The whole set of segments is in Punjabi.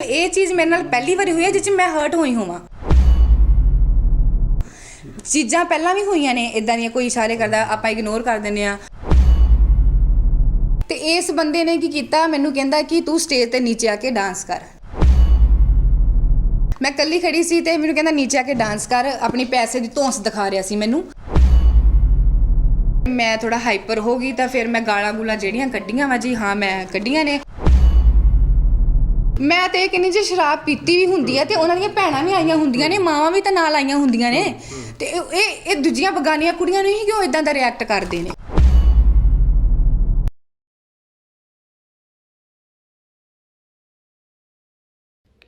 ਇਹ ਚੀਜ਼ ਮੇਰੇ ਨਾਲ ਪਹਿਲੀ ਵਾਰੀ ਹੋਈ ਹੈ ਜਿਸ 'ਚ ਮੈਂ ਹਰਟ ਹੋਈ ਹੋਵਾਂ। ਚੀਜ਼ਾਂ ਪਹਿਲਾਂ ਵੀ ਹੋਈਆਂ ਨੇ ਇਦਾਂ ਦੀਆਂ ਕੋਈ ਇਸ਼ਾਰੇ ਕਰਦਾ, ਆਪਾਂ ਇਗਨੋਰ ਕਰ ਦਿੰਦੇ ਆ ਤੇ ਇਸ ਬੰਦੇ ਨੇ ਕੀ ਕੀਤਾ? ਮੈਨੂੰ ਕਹਿੰਦਾ ਕਿ ਤੂੰ ਸਟੇਜ ਤੇ ਨੀਚੇ ਆ ਕੇ ਡਾਂਸ ਕਰ। ਮੈਂ ਕੱਲੀ ਖੜੀ ਸੀ ਤੇ ਮੈਨੂੰ ਕਹਿੰਦਾ ਨੀਚੇ ਆ ਕੇ ਡਾਂਸ ਕਰ, ਆਪਣੀ ਪੈਸੇ ਦੀ ਧੌਂਸ ਦਿਖਾ ਰਿਹਾ ਸੀ ਮੈਨੂੰ। ਮੈਂ ਥੋੜਾ ਹਾਈਪਰ ਹੋ ਗਈ ਤਾਂ ਫਿਰ ਮੈਂ ਗਾਲਾਂ ਗੂਲਾਂ ਜਿਹੜੀਆਂ ਕੱਢੀਆਂ ਵਾ ਜੀ, ਹਾਂ ਮੈਂ ਕੱਢੀਆਂ ਨੇ। ਮੈਂ ਤੇ ਇਹ ਕਹਿੰਦੀ ਜੇ ਸ਼ਰਾਬ ਪੀਤੀ ਵੀ ਹੁੰਦੀ ਹੈ ਤੇ ਉਹਨਾਂ ਦੀਆਂ ਭੈਣਾਂ ਵੀ ਆਈਆਂ ਹੁੰਦੀਆਂ ਨੇ, ਮਾਵਾਂ ਵੀ ਤਾਂ ਨਾਲ ਆਈਆਂ ਹੁੰਦੀਆਂ ਨੇ। ਤੇ ਇਹ ਇਹ ਇਹ ਦੂਜੀਆਂ ਬਗਾਨੀਆਂ ਕੁੜੀਆਂ ਨੂੰ ਹੀ ਕਿਉਂ ਇਦਾਂ ਦਾ ਰਿਐਕਟ ਕਰਦੇ ਨੇ?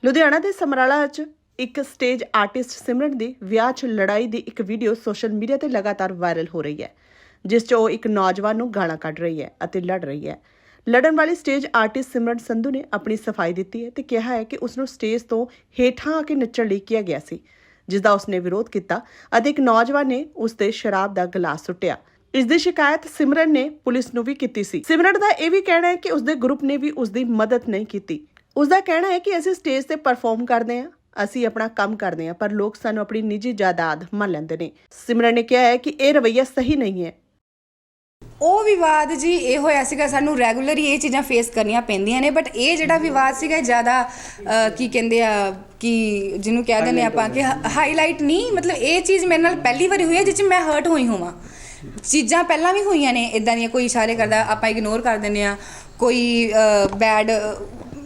ਲੁਧਿਆਣਾ ਦੇ ਸਮਰਾਲਾ 'ਚ ਇੱਕ ਸਟੇਜ ਆਰਟਿਸਟ ਸਿਮਰਨ ਦੀ ਵਿਆਹ 'ਚ ਲੜਾਈ ਦੀ ਇੱਕ ਵੀਡੀਓ ਸੋਸ਼ਲ ਮੀਡੀਆ ਤੇ ਲਗਾਤਾਰ ਵਾਇਰਲ ਹੋ ਰਹੀ ਹੈ, ਜਿਸ 'ਚ ਉਹ ਇੱਕ ਨੌਜਵਾਨ ਨੂੰ ਗਾਲਾਂ ਕੱਢ ਰਹੀ ਹੈ ਅਤੇ ਲੜ ਰਹੀ ਹੈ। ਲੜਨ ਵਾਲੀ ਸਟੇਜ ਆਰਟਿਸਟ ਸਿਮਰਨ ਸੰਧੂ ਨੇ ਆਪਣੀ ਸਫ਼ਾਈ ਦਿੱਤੀ ਹੈ ਤੇ ਕਿਹਾ ਹੈ ਕਿ ਉਸ ਨੂੰ ਸਟੇਜ ਤੋਂ ਹੇਠਾਂ ਆ ਕੇ ਨੱਚਣ ਲਈ ਕਿਹਾ ਗਿਆ ਸੀ ਜਿਸ ਦਾ ਉਸਨੇ ਵਿਰੋਧ ਕੀਤਾ ਅਤੇ ਇੱਕ ਨੌਜਵਾਨ ਨੇ ਉਸ ਤੇ ਸ਼ਰਾਬ ਦਾ ਗਲਾਸ ਸੁੱਟਿਆ। ਇਸ ਦੀ ਸ਼ਿਕਾਇਤ ਸਿਮਰਨ ਨੇ ਪੁਲਿਸ ਨੂੰ ਵੀ ਕੀਤੀ ਸੀ। ਸਿਮਰਨ ਦਾ ਇਹ ਵੀ ਕਹਿਣਾ ਹੈ ਕਿ ਉਸ ਦੇ ਗਰੁੱਪ ਨੇ ਵੀ ਉਸ ਦੀ ਮਦਦ ਨਹੀਂ ਕੀਤੀ। ਉਸ ਦਾ ਕਹਿਣਾ ਹੈ ਕਿ ਅਸੀਂ ਸਟੇਜ ਤੇ ਪਰਫਾਰਮ ਕਰਦੇ ਹਾਂ, ਅਸੀਂ ਆਪਣਾ ਕੰਮ ਕਰਦੇ ਹਾਂ, ਪਰ ਲੋਕ ਸਾਨੂੰ ਆਪਣੀ ਨਿੱਜੀ ਜਾਇਦਾਦ ਮੰਨ ਲੈਂਦੇ ਨੇ। ਸਿਮਰਨ ਨੇ ਕਿਹਾ ਹੈ ਕਿ ਇਹ ਰਵੱਈਆ ਸਹੀ ਨਹੀਂ ਹੈ। ਉਹ ਵਿਵਾਦ ਜੀ ਇਹ ਹੋਇਆ ਸੀਗਾ ਸਾਨੂੰ ਰੈਗੂਲਰ ਹੀ ਇਹ ਚੀਜ਼ਾਂ ਫੇਸ ਕਰਨੀਆਂ ਪੈਂਦੀਆਂ ਨੇ ਬਟ ਇਹ ਜਿਹੜਾ ਵਿਵਾਦ ਸੀਗਾ ਜ਼ਿਆਦਾ ਕੀ ਕਹਿੰਦੇ ਆ ਕਿ ਜਿਹਨੂੰ ਕਹਿ ਦਿੰਦੇ ਆਪਾਂ ਕਿ ਹਾਈਲਾਈਟ ਨਹੀਂ ਮਤਲਬ ਇਹ ਚੀਜ਼ ਮੇਰੇ ਨਾਲ ਪਹਿਲੀ ਵਾਰੀ ਹੋਈ ਹੈ ਜਿਸ 'ਚ ਮੈਂ ਹਰਟ ਹੋਈ ਹੋਵਾਂ। ਚੀਜ਼ਾਂ ਪਹਿਲਾਂ ਵੀ ਹੋਈਆਂ ਨੇ ਇਦਾਂ ਦੀਆਂ ਕੋਈ ਇਸ਼ਾਰੇ ਕਰਦਾ ਆਪਾਂ ਇਗਨੋਰ ਕਰ ਦਿੰਦੇ ਆ ਕੋਈ ਬੈਡ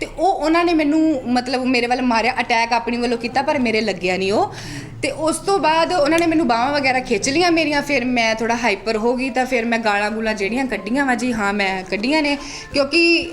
ਤੇ ਉਹ ਉਹਨਾਂ ਨੇ ਮੈਨੂੰ ਮਤਲਬ ਮੇਰੇ ਵੱਲ ਮਾਰਿਆ ਅਟੈਕ ਆਪਣੀ ਵੱਲੋਂ ਕੀਤਾ, ਪਰ ਮੇਰੇ ਲੱਗਿਆ ਨਹੀਂ ਉਹ। ਤੇ ਉਸ ਤੋਂ ਬਾਅਦ ਉਹਨਾਂ ਨੇ ਮੈਨੂੰ ਬਾਹਾਂ ਵਗੈਰਾ ਖਿੱਚ ਲੀਆਂ ਮੇਰੀਆਂ, ਫਿਰ ਮੈਂ ਥੋੜਾ ਹਾਈਪਰ ਹੋ ਗਈ ਤਾਂ ਫਿਰ ਮੈਂ ਗਾਲਾਂ ਗੂਲਾਂ ਜਿਹੜੀਆਂ ਕੱਢੀਆਂ ਵਾ ਜੀ, ਹਾਂ ਮੈਂ ਕੱਢੀਆਂ ਨੇ। ਕਿਉਂਕਿ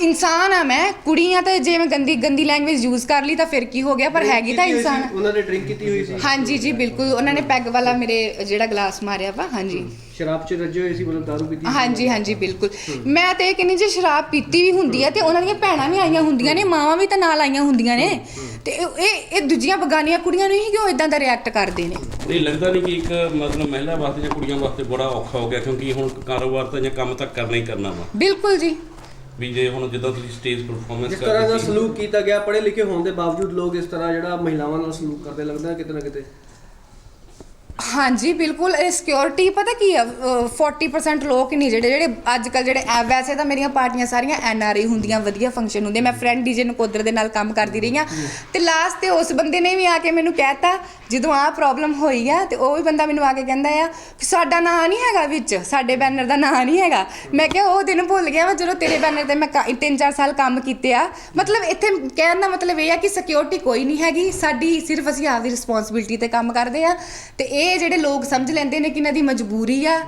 ਇਨਸਾਨ ਆ ਮੈਂ ਕੁੜੀ ਆ ਤੇ ਜੇ ਮੈਂ ਗੰਦੀ ਗੰਦੀ ਲੈਂਗੁਏਜ ਯੂਜ਼ ਕਰ ਲਈ ਤਾਂ ਫਿਰ ਕੀ ਹੋ ਗਿਆ? ਪਰ ਹੈਗੀ ਤਾਂ ਇਨਸਾਨ। ਆ। ਉਹਨਾਂ ਨੇ ਡਰਿੰਕ ਕੀਤੀ ਹੋਈ ਸੀ। ਹਾਂਜੀ ਜੀ ਬਿਲਕੁਲ। ਉਹਨਾਂ ਨੇ ਪੈਗ ਵਾਲਾ ਮੇਰੇ ਜਿਹੜਾ ਗਲਾਸ ਮਾਰਿਆ ਵਾ ਹਾਂਜੀ। ਸ਼ਰਾਬ ਚ ਰੱਜੇ ਹੋਏ ਸੀ ਮਤਲਬ ਦਾਰੂ ਪੀਤੀ ਸੀ। ਹਾਂਜੀ ਹਾਂਜੀ ਬਿਲਕੁਲ। ਮੈਂ ਤੇ ਇਹ ਕਹਿੰਦੀ ਜੇ ਸ਼ਰਾਬ ਪੀਤੀ ਵੀ ਹੁੰਦੀ ਹੈ ਤੇ ਉਹਨਾਂ ਦੀਆਂ ਭੈਣਾਂ ਵੀ ਆਈਆਂ ਹੁੰਦੀਆਂ ਨੇ ਮਾਵਾਂ ਵੀ ਤਾਂ ਨਾਲ ਆਈਆਂ ਹੁੰਦੀਆਂ ਨੇ। ਤੇ ਇਹ ਇਹ ਇਹ ਦੂਜੀਆਂ ਬਗਾਨੀਆਂ ਕੁੜੀਆਂ ਨੂੰ ਹੀ ਕਿਉਂ ਇਦਾਂ ਦਾ ਰਿਐਕਟ ਕਰਦੇ ਨੇ? ਨਹੀਂ ਲੱਗਦਾ ਨਹੀਂ ਕਿ ਇੱਕ ਮਤਲਬ ਮਹਿਲਾ ਵਾਸਤੇ ਜਾਂ ਕੁੜੀਆਂ ਵਾਸਤੇ ਬੜਾ ਔਖਾ ਹੋ ਗਿਆ ਕਿਉਂਕਿ ਹੁਣ ਕਾਰੋਬਾਰ ਤਾਂ ਜਾਂ ਕੰਮ ਤਾਂ ਕਰਨਾ ਹੀ ਕਰਨਾ ਵਾ। ਬਿਲਕੁਲ ਜੀ। ਵੀ ਜੇ ਹੁਣ ਜਿੱਦਾਂ ਤੁਸੀਂ ਸਟੇਜ ਪਰਫਾਰਮੈਂਸ ਜਿਸ ਤਰ੍ਹਾਂ ਦਾ ਸਲੂਕ ਕੀਤਾ ਗਿਆ ਪੜ੍ਹੇ ਲਿਖੇ ਹੋਣ ਦੇ ਬਾਵਜੂਦ ਲੋਕ ਇਸ ਤਰ੍ਹਾਂ ਜਿਹੜਾ ਮਹਿਲਾਵਾਂ ਨਾਲ ਸਲੂਕ ਕਰਦੇ ਲੱਗਦਾ ਕਿਤੇ ਨਾ ਕਿਤੇ। ਹਾਂਜੀ ਬਿਲਕੁਲ ਇਹ ਸਿਕਿਉਰਿਟੀ ਪਤਾ ਕੀ ਆ ਅਹ 40% ਲੋਕ ਨਹੀਂ ਜਿਹੜੇ ਜਿਹੜੇ ਅੱਜ ਕੱਲ ਜਿਹੜੇ ਐ- ਵੈਸੇ ਤਾਂ ਮੇਰੀਆਂ ਪਾਰਟੀਆਂ ਸਾਰੀਆਂ ਐਨ ਆਰ ਆਈ ਹੁੰਦੀਆਂ ਵਧੀਆ ਫੰਕਸ਼ਨ ਹੁੰਦੇ ਮੈਂ ਫਰੈਂਡ ਡੀਜੇ ਨਕੋਦਰ ਦੇ ਨਾਲ ਕੰਮ ਕਰਦੀ ਰਹੀ ਆ ਤੇ ਲਾਸਟ ਤੇ ਉਸ ਬੰਦੇ ਨੇ ਵੀ ਆ ਕੇ ਮੈਨੂੰ ਕਹਿਤਾ ਜਦੋਂ ਆਹ ਪ੍ਰੋਬਲਮ ਹੋਈ ਆ ਤੇ ਉਹ ਵੀ ਬੰਦਾ ਮੈਨੂੰ ਆ ਕੇ ਕਹਿੰਦਾ ਆ ਕਿ ਸਾਡਾ ਨਾਂ ਨਹੀਂ ਹੈਗਾ ਵਿੱਚ ਸਾਡੇ ਬੈਨਰ ਦਾ ਨਾਂ ਨਹੀਂ ਹੈਗਾ। ਮੈਂ ਕਿਹਾ ਉਹ ਦਿਨ ਭੁੱਲ ਗਿਆ ਵਾ ਜਦੋਂ ਤੇਰੇ ਬੈਨਰ ਤੇ ਮੈਂ 3-4 ਸਾਲ ਕੰਮ ਕੀਤੇ ਆ। ਮਤਲਬ ਇੱਥੇ ਕਹਿਣ ਦਾ ਮਤਲਬ ਇਹ ਆ ਕਿ ਸਿਕਿਉਰਿਟੀ ਕੋਈ ਨਹੀਂ ਹੈਗੀ ਸਾਡੀ ਸਿਰਫ ਅਸੀਂ ਆਪਦੀ ਰਿਸਪੌਂਸਿਬਿਲਟੀ ਤੇ ਕੰਮ ਕਰਦੇ ਆ। ਤੇ ਇਹ ਜਿਹੜੇ ਲੋਕ ਸਮਝ ਲੈਂਦੇ ਨੇ ਕਿ ਇਹਨਾਂ ਦੀ ਮਜਬੂਰੀ ਆ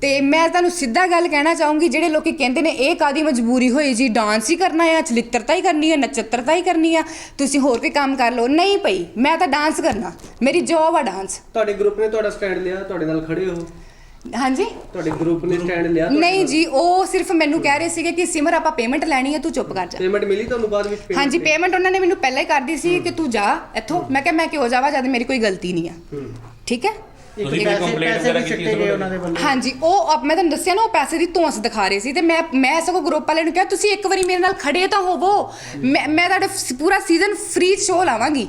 ਤੇ ਮੈਂ ਤੁਹਾਨੂੰ ਸਿੱਧਾ ਗੱਲ ਕਹਿਣਾ ਚਾਹੂੰਗੀ ਜਿਹੜੇ ਲੋਕੀ ਕਹਿੰਦੇ ਨੇ ਇਹ ਕਾਦੀ ਮਜਬੂਰੀ ਹੋਈ ਜੀ ਡਾਂਸ ਹੀ ਕਰਨਾ ਆ ਚਲਿੱਤਰਤਾ ਹੀ ਕਰਨੀ ਆ ਨਚੱਤਰਤਾ ਹੀ ਕਰਨੀ ਆ ਤੁਸੀਂ ਹੋਰ ਕੋਈ ਕੰਮ ਕਰ ਲਓ। ਨਹੀਂ ਪਈ ਮੈਂ ਤਾਂ ਡਾਂਸ ਕਰਨਾ ਮੇਰੀ ਜੌਬ ਆ ਡਾਂਸ ਤੁਹਾਡੇ ਗਰੁੱਪ ਨੇ ਤੁਹਾਡਾ ਸਟੈਂਡ ਲਿਆ ਤੁਹਾਡੇ ਨਾਲ ਖੜੇ ਹੋ? ਹਾਂਜੀ? ਤੁਹਾਡੇ ਗਰੁੱਪ ਨੇ ਸਟੈਂਡ ਲਿਆ ਨਹੀਂ? ਜੀ ਉਹ ਸਿਰਫ ਮੈਨੂੰ ਕਹਿ ਰਹੇ ਸੀਗੇ ਕਿ ਸਿਮਰ ਆਪਾਂ ਪੇਮੈਂਟ ਲੈਣੀ ਹੈ ਤੂੰ ਚੁੱਪ ਕਰ ਜਾ। ਪੇਮੈਂਟ ਮਿਲੀ ਤੁਹਾਨੂੰ ਬਾਅਦ ਵਿੱਚ? ਹਾਂਜੀ? ਪੇਮੈਂਟ ਉਹਨਾਂ ਨੇ ਮੈਨੂੰ ਪਹਿਲਾਂ ਹੀ ਕਰਦੀ ਸੀ ਕਿ ਤੂੰ ਜਾ ਇੱਥੋਂ। ਮੈਂ ਕਿਹਾ ਮੈਂ ਕਿਉਂ ਜਾਵਾਂ ਜਦ ਮੇਰੀ ਕੋਈ ਗਲਤੀ ਨਹੀਂ ਆ। ਠੀਕ ਹੈ? ਤੁਸੀਂ ਕੋਈ ਕੰਪਲੇਂਟ ਵਗੈਰਾ ਕੀਤੀ ਇਸ ਬਾਰੇ? ਹਾਂਜੀ ਉਹ ਮੈਂ ਤੁਹਾਨੂੰ ਦੱਸਿਆ ਨਾ ਉਹ ਪੈਸੇ ਦੀ ਧੌਂਸ ਦਿਖਾ ਰਹੇ ਸੀ ਤੇ ਮੈਂ ਮੈਂ ਸਗੋਂ ਗਰੁੱਪ ਵਾਲਿਆਂ ਨੂੰ ਕਿਹਾ ਤੁਸੀਂ ਇੱਕ ਵਾਰੀ ਮੇਰੇ ਨਾਲ ਖੜੇ ਤਾਂ ਹੋਵੋ। ਮੈਂ ਮੈਂ ਤੁਹਾਡਾ ਸ- ਪੂਰਾ ਸੀਜ਼ਨ ਫ੍ਰੀ ਸ਼ੋਅ ਲਾਵਾਂਗੀ।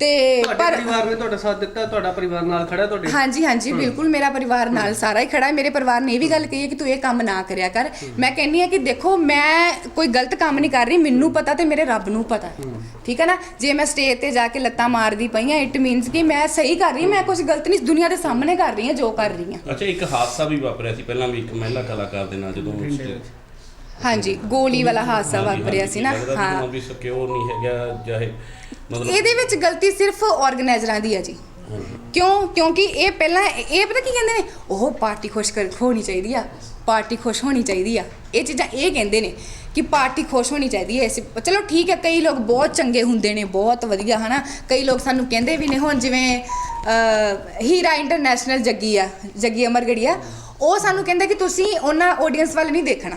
ਤੇ ਪਰ ਪਰਿਵਾਰ ਨੇ ਤੁਹਾਡਾ ਸਾਥ ਦਿੱਤਾ ਤੁਹਾਡਾ ਪਰਿਵਾਰ ਨਾਲ ਖੜਾ ਤੁਹਾਡੇ? ਹਾਂਜੀ ਹਾਂਜੀ ਬਿਲਕੁਲ ਮੇਰਾ ਪਰਿਵਾਰ ਨਾਲ ਸਾਰਾ ਹੀ ਖੜਾ ਹੈ ਮੇਰੇ ਪਰਿਵਾਰ ਨੇ ਇਹ ਵੀ ਗੱਲ ਕਹੀ ਹੈ ਕਿ ਤੂੰ ਇਹ ਕੰਮ ਨਾ ਕਰਿਆ ਕਰ। ਮੈਂ ਕਹਿੰਨੀ ਆ ਕਿ ਦੇਖੋ ਮੈਂ ਕੋਈ ਗਲਤ ਕੰਮ ਨਹੀਂ ਕਰ ਰਹੀ ਮੈਨੂੰ ਪਤਾ ਤੇ ਮੇਰੇ ਰੱਬ ਨੂੰ ਪਤਾ। ਹੈ। ਠੀਕ ਹੈ ਨਾ? ਜੇ ਮੈਂ ਸਟੇਜ ਤੇ ਜਾ ਕੇ ਲੱਤਾਂ ਮਾਰਦੀ ਪਈ ਆ ਇਟ ਮੀਨਸ ਕਿ ਮੈਂ ਸਹੀ ਕਰ ਰਹੀ ਮੈਂ ਕੁਝ ਗਲਤ ਨਹੀਂ ਦੁਨੀਆ ਦੇ ਸਾਹਮਣੇ ਕਰ ਰਹੀ ਹਾਂ ਜੋ ਕਰ ਰਹੀ ਹਾਂ। ਅੱਛਾ ਇੱਕ ਹਾਦਸਾ ਵੀ ਵਾਪਰਿਆ ਸੀ ਪਹਿਲਾਂ ਵੀ ਇੱਕ ਮਹਿਲਾ ਕਲਾਕਾਰ ਦੇ ਨਾਲ ਜਦੋਂ ਹਾਂਜੀ ਗੋਲੀ ਵਾਲਾ ਹਾਦਸਾ ਵਾਪਰਿਆ ਸੀ ਨਾ। ਹਾਂ। ਹੁਣ ਵੀ ਸਿਕਿਉਰ ਨਹੀਂ ਹੈਗਾ ਚਾਹੇ ਮਤਲਬ ਇਹਦੇ ਵਿੱਚ ਗਲਤੀ ਸਿਰਫ ਆਰਗੇਨਾਈਜ਼ਰਾਂ ਦੀ ਹੈ ਜੀ। ਕਿਉਂ? ਕਿਉਂਕਿ ਇਹ ਪਹਿਲਾਂ ਇਹ ਪਤਾ ਕੀ ਕਹਿੰਦੇ ਨੇ? ਉਹ ਪਾਰਟੀ ਖੁਸ਼ ਕਰ ਹੋਣੀ ਚਾਹੀਦੀ ਆ। ਪਾਰਟੀ ਖੁਸ਼ ਹੋਣੀ ਚਾਹੀਦੀ ਆ। ਇਹ ਚੀਜ਼ਾਂ ਇਹ ਕਹਿੰਦੇ ਨੇ ਕਿ ਪਾਰਟੀ ਖੁਸ਼ ਹੋਣੀ ਚਾਹੀਦੀ ਹੈ। ਇਸ- ਚਲੋ ਠੀਕ ਹੈ ਕਈ ਲੋਕ ਬਹੁਤ ਚੰਗੇ ਹੁੰਦੇ ਨੇ ਬਹੁਤ ਵਧੀਆ ਹਨਾ? ਕਈ ਲੋਕ ਸਾਨੂੰ ਕਹਿੰਦੇ ਵੀ ਨੇ ਹੁਣ ਜਿਵੇਂ ਅਹ, ਹੀਰਾ ਇੰਟਰਨੈਸ਼ਨਲ ਜੱਗੀ ਆ ਜੱਗੀ ਅਮਰਗੜੀਆ ਉਹ ਸਾਨੂੰ ਕਹਿੰਦੇ ਕਿ ਤੁਸੀਂ ਉਹਨਾਂ ਆਡੀਅנס ਵੱਲ ਨਹੀਂ ਦੇਖਣਾ।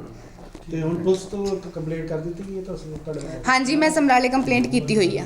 ਤੇ ਹੁਣ ਪੁਲਿਸ ਤੋਂ ਕੰਪਲੇਂਟ ਕਰ ਦਿੱਤੀ ਗਈ ਹੈ ਤਾਂ ਤੁਹਾਡੇ ਹਾਂਜੀ, ਮੈਂ ਸਮਰਾਲੇ ਕੰਪਲੇਂਟ ਕੀਤੀ ਹੋਈ ਆ।